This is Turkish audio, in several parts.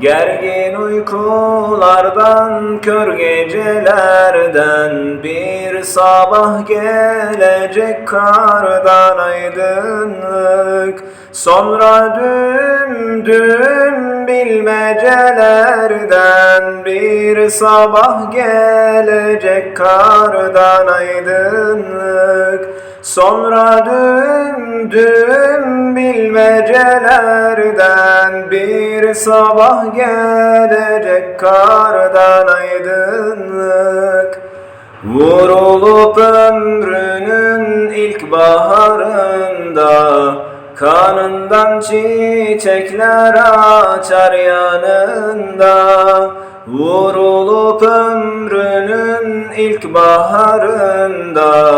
Gergin uykulardan, kör gecelerden Bir sabah gelecek kardan aydınlık. Sonra düm düm bilmecelerden Bir sabah gelecek kardan aydınlık. Sonra düm düm bilmecelerden. Bir sabah gelecek kardan aydınlık. Vurulup ömrünün ilk baharında Kanından çiçekler açar yanında. Vurulup ömrünün ilk baharında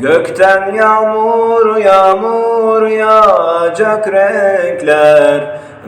Gökten yağmur yağmur yağacak renkler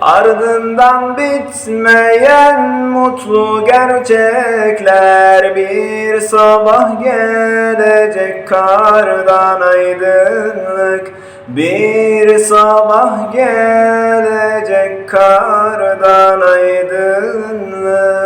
Ardından bitmeyen mutlu gerçekler. Bir sabah gelecek kardan aydınlık. Bir sabah gelecek kardan aydınlık